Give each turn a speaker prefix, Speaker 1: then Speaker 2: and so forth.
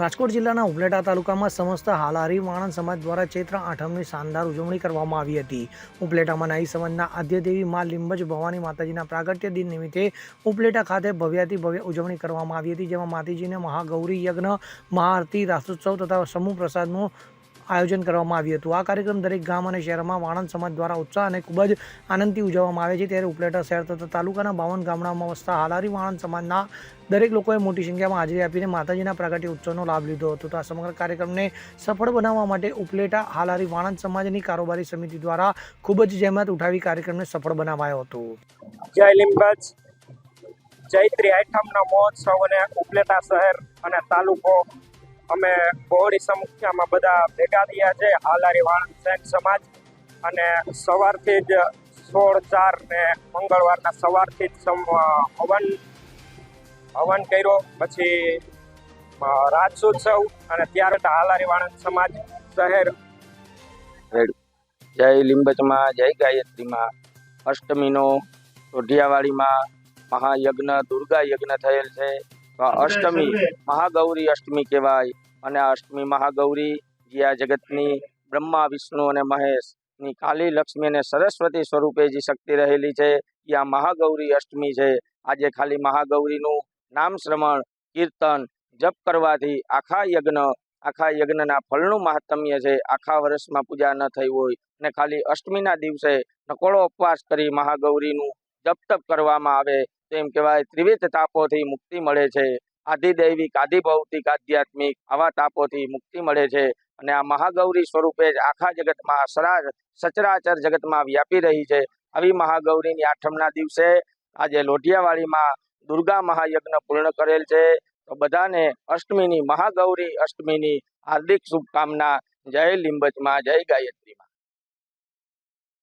Speaker 1: રાજકોટ જિલ્લાના ઉપલેટા તાલુકામાં સમસ્ત હાલારી વાણંદ સમાજ દ્વારા ચૈત્ર આઠમની શાનદાર ઉજવણી કરવામાં આવી હતી. ઉપલેટામાં નાઈ સમાજના આદ્યદેવી મા લીંબજ ભવાની માતાજીના પ્રાગટ્ય દિન નિમિત્તે ઉપલેટા ખાતે ભવ્યાતિ ભવ્ય ઉજવણી કરવામાં આવી હતી, જેમાં માતાજીને મહાગૌરી યજ્ઞ, મહાઆરતી, રાસોત્સવ તથા સમૂહ પ્રસાદનું આયોજન કરવામાં આવ્યું હતું. આ કાર્યક્રમ દરેક ગામ અને શહેરમાં વાણંદ સમાજ દ્વારા ઉત્સાહ અને ખૂબ જ આનંદથી ઉજવવામાં આવે છે. ત્યારે ઉપલેટા શહેર તથા તાલુકાના બાવન ગામડામાં વસતા હાલારી વાણંદ સમાજના દરેક લોકોએ મોટી સંખ્યામાં હાજરી આપીને માતાજીના પ્રાગટ્ય ઉત્સવનો લાભ લીધો હતો. તો આ સમગ્ર કાર્યક્રમને સફળ બનાવવા માટે ઉપલેટા હાલારી વાણંદ સમાજની કારોબારી સમિતિ દ્વારા ખૂબ જ જહેમત ઉઠાવી કાર્યક્રમને સફળ બનાવાયો હતો.
Speaker 2: જય લીંબજ ચૈત્રી આઠમના મહોત્સવ અને ઉપલેટા શહેર અને તાલુકો અમે બહોળી સંખ્યામાં બધા ભેગા થયા છે. હાલારી વાણંદ સૈન સમાજ અને સવારથી જ સોળ ચાર ને મંગળવારના સવારથી જ હવન હવન કર્યો. પછી અ, રાજોત્સવ અને ત્યારે હાલારી વાણંદ સમાજ શહેર.
Speaker 3: જય લીંબચમાં જય ગાયત્રીમાં અષ્ટમીનો ટોઢિયાવાડીમાં મહાયજ્ઞ દુર્ગા યજ્ઞ થયેલ છે. અષ્ટમી મહાગૌરી અષ્ટમી કહેવાય. અને આ અષ્ટમી મહાગૌરી જે આ જગતની બ્રહ્મા વિષ્ણુ અને મહેશની કાલી લક્ષ્મી અને સરસ્વતી સ્વરૂપે જે શક્તિ રહેલી છે એ આ મહાગૌરી અષ્ટમી છે. આજે ખાલી મહાગૌરીનું નામ શ્રવણ કીર્તન જપ કરવાથી આખા યજ્ઞ આખા યજ્ઞના ફળનું મહાત્મ્ય છે. આખા વર્ષમાં પૂજા ન થઈ હોય. અને ખાલી અષ્ટમીના દિવસે નકોળો ઉપવાસ કરી મહાગૌરીનું જપ તપ કરવામાં આવે તો એમ કહેવાય ત્રિવિધ તાપોથી મુક્તિ મળે છે. આધિદૈવિક આધિભૌતિક આધ્યાત્મિક આવા તાપોથી મુક્તિ મળે છે. અને આ મહાગૌરી સ્વરૂપે જ આખા જગતમાં સરા સચરાચર જગતમાં વ્યાપી રહી છે. આવી મહાગૌરીની આઠમના દિવસે આજે લોઢિયાવાડીમાં દુર્ગા મહાયજ્ઞ પૂર્ણ કરેલ છે. તો બધાને અષ્ટમીની મહાગૌરી, અષ્ટમીની હાર્દિક શુભકામના. જય લિંબચમાં, જય ગાયત્રીમાં.